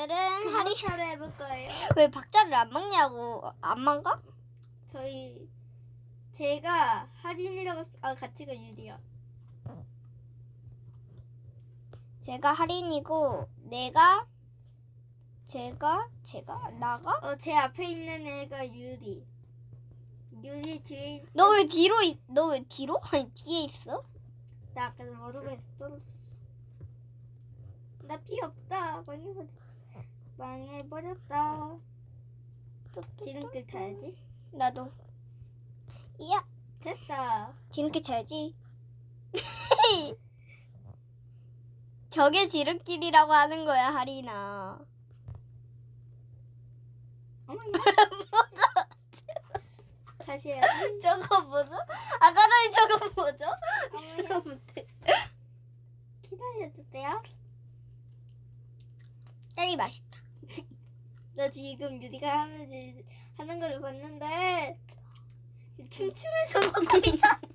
오늘은 하리 하리 차를 해볼 거예요. 왜 박자를 안 먹냐고 안 먹어? 저희 제가 쓰- 아 같이가 유리야. 제가 할인이고 내가 제가 제가 나가? 어 제 앞에 있는 애가 유리. 유리 뒤에 있- 너 왜 뒤로 너 왜 뒤로? 아니 뒤에 있어? 나 아까 머리에서 떨어졌어. 나 피 없다. 망해버렸 망해버렸다. 지름길 타야지. 나도 이야 됐다. 지름길 쳐야지 저게 지름길이라고 하는 거야 할인아 어머니. 뭐죠? 다시 해야지. 저거 뭐죠? 아까 전에 저거 뭐죠? 저거 못해 기다려주세요. 딸이 맛있다 나 지금 유리가 하는 하는 걸 봤는데 춤추면서 먹고 있었어.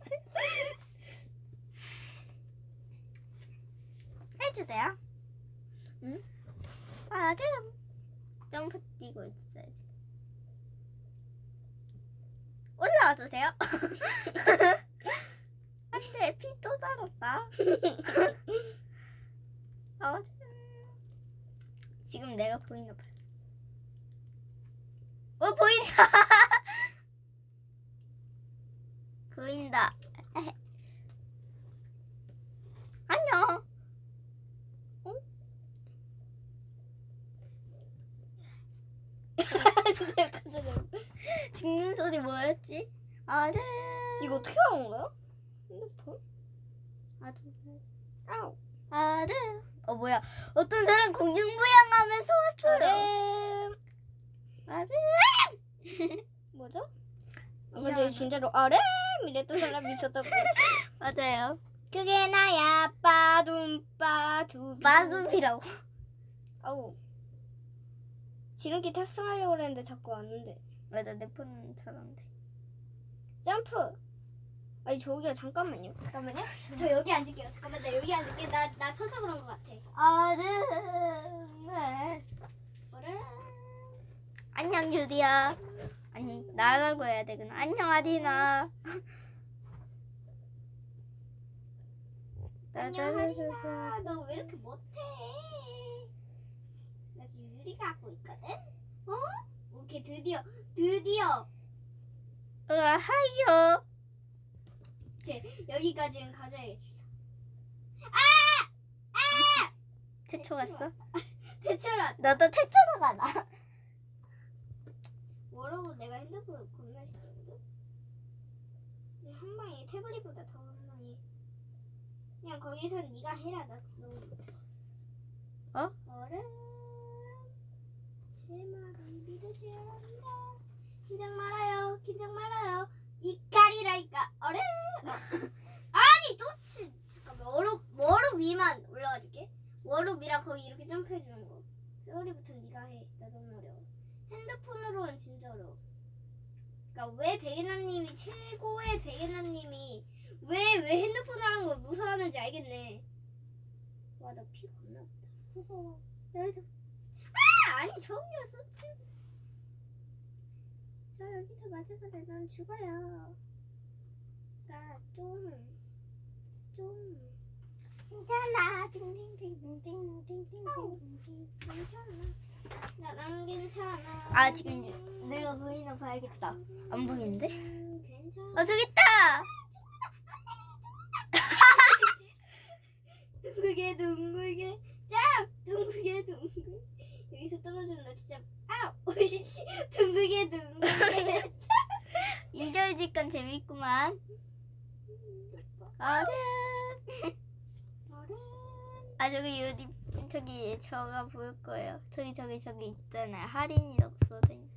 해주세요. 응? 아, 그럼 점프 뛰고 있어야지. 올라와 주세요. 안돼, 피 또 달았다. 어, 지금 내가 보이나 봐. 어 보인다. 보인다. 안녕. 응? 저거 죽는 소리 뭐였지? 아래. 이거 어떻게 하는 거야? 핸드폰? 아래. 아우 아래. 어 뭐야? 어떤 사람 공중부양하면서 왔어요. 아래. 뭐죠? 이상하네. 어제 진짜로 아렘 이랬던 사람이 있었던 것 같아 맞아요. 그게 나야 빠둠빠두 마둠이라고. 아우 지름길 탑승하려고 그랬는데 자꾸 왔는데 맞아 내 폰은 잘안 돼. 점프 아니 저기요 잠깐만요 잠깐만요 저 여기 앉을게요 잠깐만 나 여기 앉을게 나, 나 서서 그런 것 같아. 네. 아렘 안녕 유리야. 아니 나라고 해야 되구나. 안녕 아리나. 안녕 하리나 너 왜 이렇게 못해 나 지금 유리가 하고 있거든 어? 오케이 드디어 드디어 어, 하이요. 이제 여기까지는 가져야겠어 태초 갔어? 대출아 너도 태초 나가나? 뭐라고 내가 핸드폰을 겁나 시켰거든 한 방에 태블릿보다 더 한 방에 그냥 거기서 네가 해라 나 너무 못해 어? 어른 제 말을 믿으셔야 합니다. 긴장 말아요 긴장 말아요. 이깔이라니까. 어른 어. 아니 또 치- 잠깐만 워룹 워룹 위만 올라가 줄게. 워룹 위랑 거기 이렇게 점프해 주는 거. 세월이부터 네가 해나 너무 어려워 핸드폰으로는 진짜 어려워 그러니까 왜 백예나님이 최고의 백예나님이 왜 왜 핸드폰 하는 걸 무서워하는지 알겠네. 와 나 피 겁나 없다. 무서워. 여기서. 아! 아니 저기요 소치. 저 여기서 맞으면 난 죽어요. 그러니까 나좀좀. 괜찮아. 띵띵띵띵띵띵띵띵 괜찮아 나 난 괜찮아 아 지금 유- 내가 보이나 봐야겠다. 안 보이는데? 음, 괜찮아 어 저기 있다. 둥글게 둥글게 짭 둥글게 둥글 여기서 떨어지면 나 진짜 아우 오이씨 둥글게 둥글게 이절 짓건 재밌구만. 아래. 어른 아 저기 유리 저기 저가 보일 거예요. 저기 저기 저기 있잖아요. 써져 있는.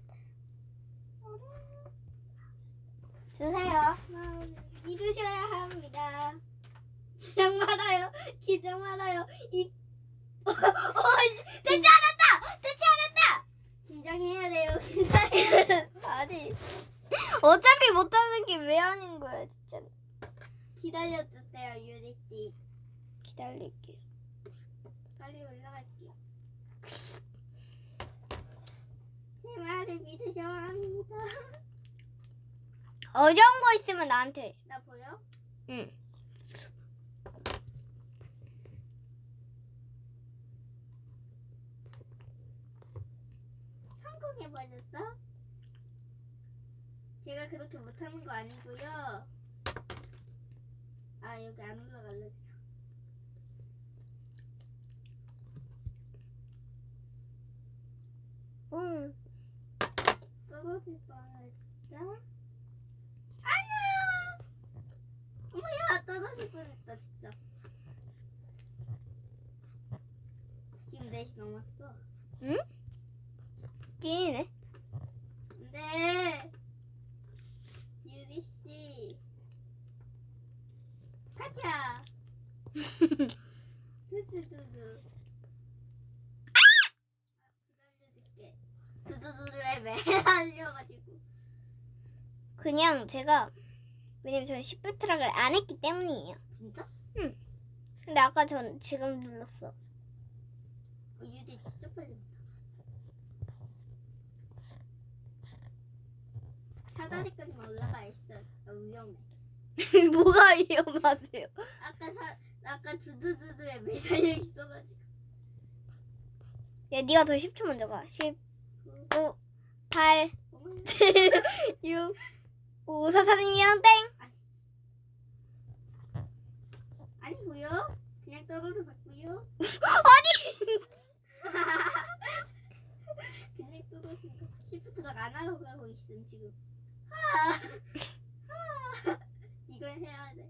주세요. 믿으셔야 합니다. 기장 말아요. 기장 말아요. 이 어이씨 대체 않았다! 대체 않았다! 긴장해야 돼요. 긴장해야 아니 어차피 못하는 게 왜 아닌 거야 진짜. 기다려주세요 유리띠 기다릴게요. 빨리 올라갈게요 제 말을 믿으셔야 합니다. 어려운 거 있으면 나한테. 나 보여? 응. 성공해버렸어? 제가 그렇게 못하는 거 아니고요. 아 여기 안 올라갈래. 응. 떨어질 뻔했다. 아니야. 어머야 떨어질 뻔했다 진짜. 지금 4시 넘었어. 끼네. 근데 유리 씨 가자. 두두두두. 기다려줄게. 두두두두에 매달려가지고. 제가 왜냐면 저는 시프트 트락을 안 했기 때문이에요. 진짜? 근데 아까 전 지금 눌렀어. 어, 유리 진짜 빨리. 온다. 사다리까지만 올라가 있어. 나 위험해. 뭐가 위험하세요? 아까 사, 아까 두두두두에 매달려 있어가지고. 야, 네가 더 10초 먼저 가. 10, 9, 8, 어머야. 7, 6, 5, 4, 3, 2, 1, 땡! 아니고요. 그냥 떨어져 봤고요. 아니! 그냥 떨어진 거. 시프트가 안 하고 가고 있음 지금. 아, 아, 이걸 해야 돼.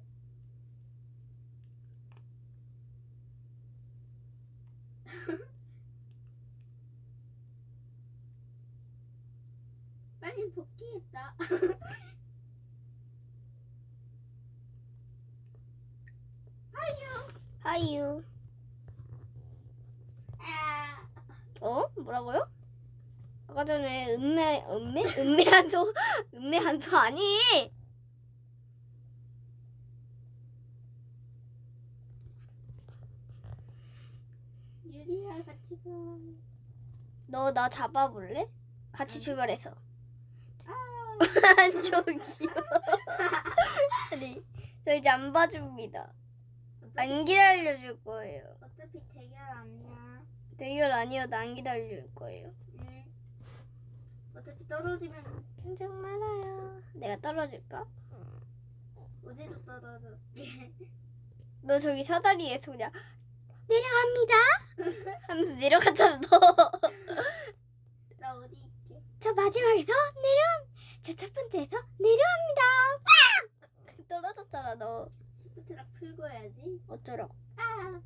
빨리 복귀했다. 아유. 하이유. 아. 어? 뭐라고요? 아까 전에 음메, 음메? 음메한소, 음메한소 아니! 유리야 같이 가. 너 나 잡아볼래? 같이 응. 출발해서. 아. 저기요. 아니, 저 이제 안 봐줍니다. 안 기다려줄 거예요. 어차피 대결 아니야. 대결 아니어도 안 기다려줄 거예요. 응. 어차피 떨어지면 긴장 말아요. 내가 떨어질까? 어디로 떨어져? 너 저기 사다리에서 그냥 내려갑니다. 하면서 내려갔잖아. 너. 나 어디 있게? 저 마지막에서 내려. 저 첫 번째에서 내려갑니다. 빡! 떨어졌잖아 너. 시프트락 풀고 해야지. 어쩌라고? 아.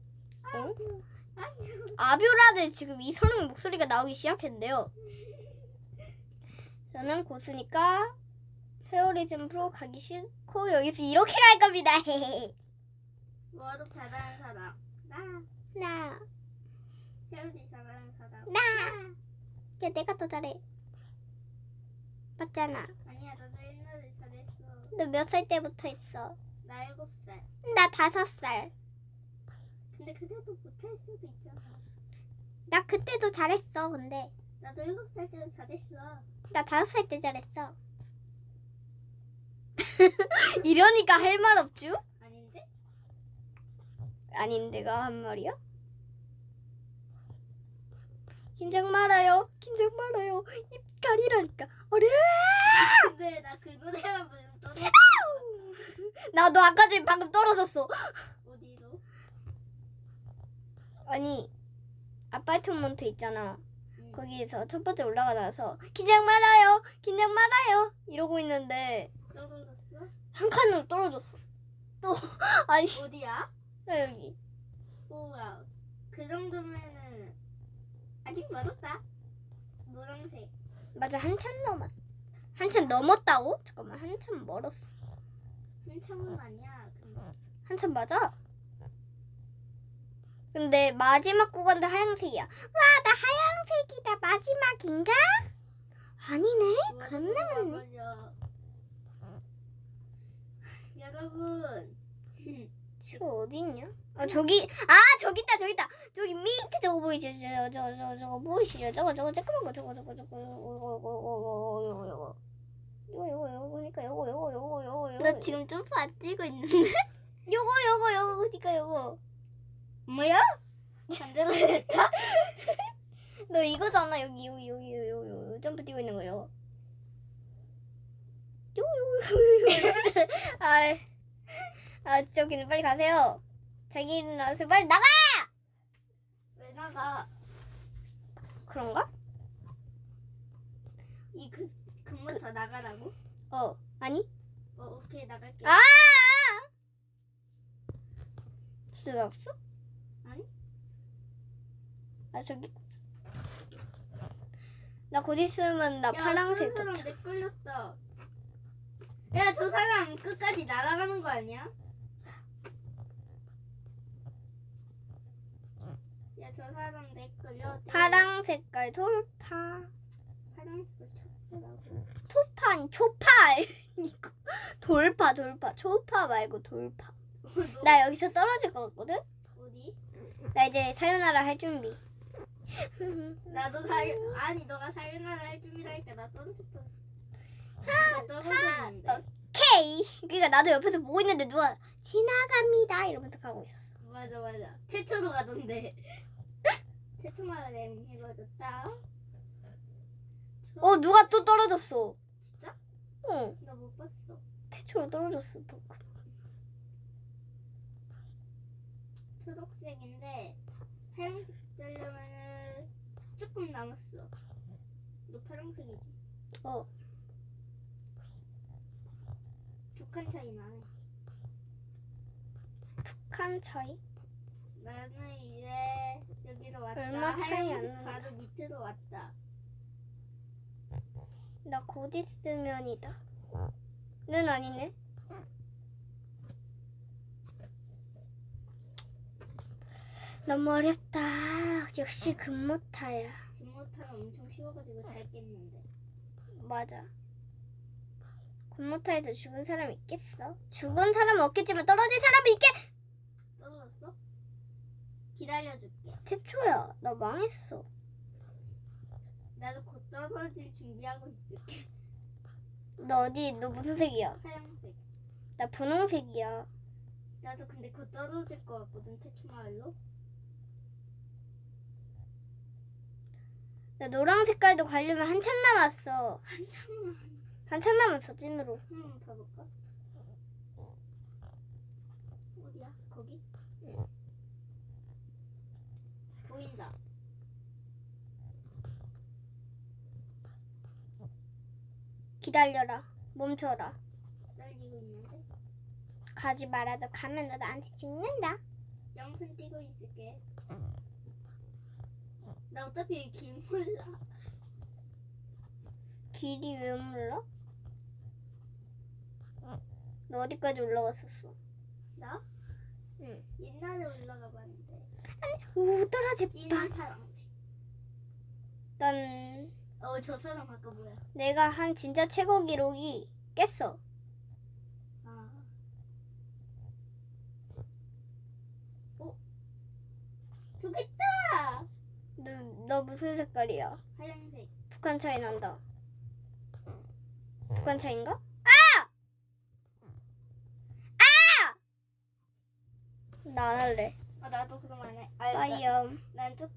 어? 아유. 아유. 아뷰라는 지금 이선웅 목소리가 나오기 시작했는데요. 저는 고수니까 페어리즘 프로 가기 싫고 여기서 이렇게 갈 겁니다. 뭐도 잘하는 사람. 나. 나, 태우지 잘하는 사람. 나. 야 내가 더 잘해. 맞잖아. 아니야 나도 옛날에 잘했어. 너 몇 살 때부터 했어? 나 일곱 살. 나 다섯 살. 근데 그래도 못할 수도 있잖아. 나 그때도 잘했어. 근데 나도 일곱 살 때도 잘했어. 나 다섯 살 때 잘했어. 이러니까 할 말 없죠? 아닌데? 아닌 내가 한 말이야? 긴장 말아요. 긴장 말아요. 입 가리라니까. 어래. 근데 나 그 노래만 부르면 떨어져. 나도 아까 전에 방금 떨어졌어. 어디로? 아니 아파트먼트 있잖아. 응. 거기에서 첫 번째 올라가서 긴장 말아요. 긴장 말아요. 이러고 있는데 떨어졌어? 한 칸으로 떨어졌어. 또 아니 어디야? 나 여기. 오야. 그 정도면은 아직 멀었다. 노란색. 맞아 한참 넘었어. 한참 넘었다고? 잠깐만 한참 멀었어. 한참은 아니야. 근데 한참 맞아. 근데 마지막 구간도 하얀색이야. 와, 나 하얀색이다. 마지막인가? 아니네. 겁나 많네. 여러분. 저 어디 있냐? 어 저기 아 저기 있다 저기 있다 저기 밑에 저거 보이시죠 저거 저거 저거 저거 보이시죠 저거 저거 조그만 거 저거 저거 저거 요거 요거 요거 요거 요거 요거 요거 보니까 요거 요거 요거 요거 요거 나 지금 점프 안 뛰고 있는데 요거 요거 요거 보니까 요거 뭐야 했다 너 이거잖아 여기 여기 여기 여기 여기, 점프 뛰고 있는 거요 아 아, 저기는 빨리 가세요. 자기 일어나서 빨리 나가! 왜 나가? 그런가? 이 그, 근무 다 나가라고? 어, 아니? 어, 오케이, 나갈게. 아! 진짜 나왔어? 아니? 아, 저기. 나 곧 있으면 나 야, 파랑색 저 사람 도착. 내 끌렸다. 야, 저 사람 끝까지 날아가는 거 아니야? 야, 저 사람 내 끌려. 파랑 색깔 돌파. 파란색을 쳤더라고. 아니, 초파. 이거. 돌파, 돌파. 초파 말고 돌파. 나 여기서 떨어질 것 같거든? 나 이제 사요나라 할 준비. 나도 살 아니 너가 사유나라 할 준비라니까 나 뻔했어. 누가 떨어졌는데. K. 그러니까 나도 옆에서 보고 있는데 누가 지나갑니다 이러면서 가고 있었어. 맞아 맞아. 태초로 가던데. 태초마을 엠 해버렸다. 어 누가 또 떨어졌어. 진짜? 어 나 못 봤어. 태초로 떨어졌어. 뭐, 초록색인데 하얀색 되려면은 조금 남았어. 너 파란색이지? 어 두 칸 차이 나네. 칸 차이? 나는 이제 여기로 왔다. 얼마 차이 안 하얀색 난다. 바로 밑으로 왔다. 나 곧 있으면이다. 는 아니네. 너무 어렵다. 역시 금모타야. 뒷모타는 엄청 쉬워가지고 잘 깼는데. 맞아. 금모타에서 죽은 사람 있겠어? 죽은 사람은 없겠지만 떨어질 사람은 있겠. 떨어졌어? 기다려줄게. 태초야, 나 망했어. 나도 곧 떨어질 준비하고 있을게. 너 어디? 너 무슨 색이야? 하얀색. 나 분홍색이야. 나도 근데 곧 떨어질 것 같거든 태초 마을로. 나 노랑 색깔도 가려면 한참 남았어. 한참만 한참 남았어, 찐으로. 한번 봐볼까? 어디야? 거기? 응. 보인다. 기다려라. 멈춰라. 떨리고 있는데. 가지 말아도 가면 너 나한테 죽는다. 영순 뛰고 있을게. 나 어차피 길 몰라. 길이 왜 몰라? 너 어디까지 올라갔었어? 나? 응. 옛날에 올라가 봤는데. 오, 뻔. 파랑색. 난 어, 저 사람 아까 뭐야? 내가 한 진짜 최고 기록이 깼어. 아. 어? 저기 있다! 너, 너 무슨 색깔이야? 하얀색. 두칸 차이 난다. 두칸 차인가? 아! 아! 나 안 할래. 아, 나도 그럼 안 해. 아, 나- 빠이엄. 난 조금